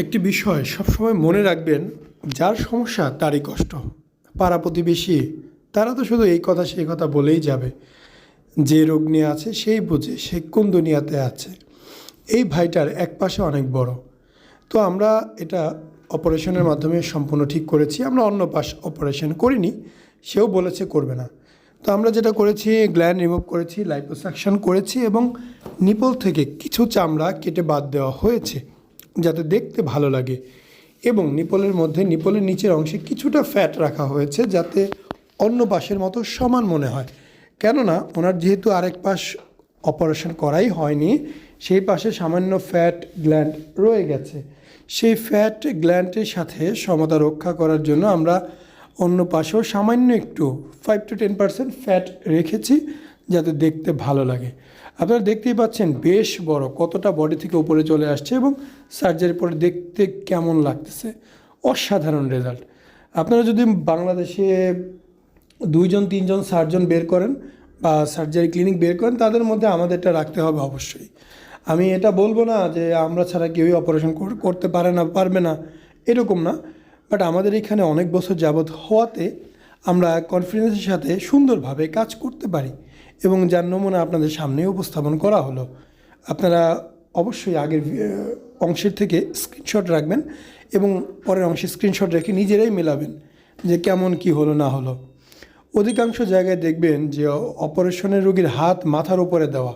একটি বিষয় সবসময় মনে রাখবেন, যার সমস্যা তারই কষ্ট। পাড়া প্রতিবেশী, তারা তো শুধু এই কথা, সেই কথা বলেই যাবে। যে রোগ নিয়ে আছে, সেই বুঝে, সে কোন দুনিয়াতে আছে। এই ভাইটার এক পাশে অনেক বড়। তো আমরা এটা অপারেশনের মাধ্যমে সম্পূর্ণ ঠিক করেছি, আমরা অন্য পাশ অপারেশন করিনি, সেও বলেছে করবে না। তো আমরা যেটা করেছি, গ্ল্যান্ড রিমুভ করেছি, লাইপোসাকশন করেছি এবং নিপল থেকে কিছু চামড়া কেটে বাদ দেওয়া হয়েছে। যাতে দেখতে ভালো লাগে। এবং নিপলের মধ্যে নিপলের নিচের অংশে কিছুটা ফ্যাট রাখা হয়েছে যাতে অন্য পাশের মতো সমান মনে হয়। কেননা ওনার যেহেতু আরেক পাশ অপারেশন করাই হয়নি, সেই পাশে সামান্য ফ্যাট গ্ল্যান্ড রয়ে গেছে। সেই ফ্যাট গ্ল্যান্ডের সাথে সমতা রক্ষা করার জন্য আমরা অন্য পাশেও সামান্য একটু five to ten percent fat রেখেছি যাতে দেখতে ভালো লাগে। আপনারা দেখতেই পাচ্ছেন বেশ বড় কতটা বডি থেকে উপরে চলে আসছে এবং সার্জারির পরে দেখতে কেমন লাগতেছে। অসাধারণ রেজাল্ট আপনারা যদি বাংলাদেশে দুইজন, তিনজন সার্জন বের করেন বা সার্জারি ক্লিনিক বের করেন, তাদের মধ্যে আমাদেরটা রাখতে হবে অবশ্যই। আমি এটা বলব না যে আমরা ছাড়া কেউই অপারেশন করতে পারে না, পারবে না, এরকম না। বাট আমাদের এখানে অনেক বছর যাবৎ হওয়াতে আমরা কনফিডেন্সের সাথে সুন্দরভাবে কাজ করতে পারি এবং যার নমুনা আপনাদের সামনে উপস্থাপন করা হলো। আপনারা অবশ্যই আগের অংশের থেকে স্ক্রিনশট রাখবেন এবং পরের অংশে স্ক্রিনশট রেখে নিজেরাই মেলাবেন যে কেমন কি হলো, না হলো। অধিকাংশ জায়গায় দেখবেন যে অপারেশনের রোগীর হাত মাথার উপরে দেওয়া।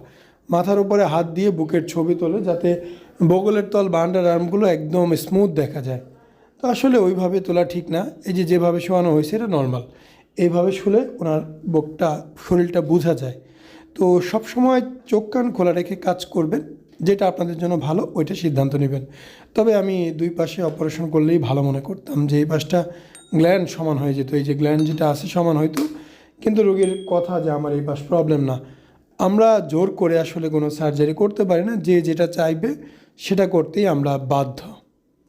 মাথার উপরে হাত দিয়ে বুকের ছবি তোলে যাতে বগলের তল বা আন্ডার আর্মগুলো একদম স্মুথ দেখা যায়। তো আসলে ওইভাবে তোলা ঠিক না। এই যে যেভাবে শোয়ানো হয়েছে, এটা নর্মাল এইভাবে শুলে ওনার বুকটা, শরীরটা বোঝা যায়। তো সবসময় চোখ কান খোলা রেখে কাজ করবেন, যেটা আপনাদের জন্য ভালো, ওইটা সিদ্ধান্ত নেবেন। তবে আমি দুই পাশে অপারেশন করলেই ভালো মনে করতাম যে এই পাশটা গ্ল্যান্ড সমান হয়ে যেত। এই যে গ্ল্যান্ড যেটা আছে সমান হয়তো, কিন্তু রোগীর কথা যে আমার এই পাশ প্রবলেম না। আমরা জোর করে আসলে কোনো সার্জারি করতে পারি না, যে যেটা চাইবে সেটা করতেই আমরা বাধ্য।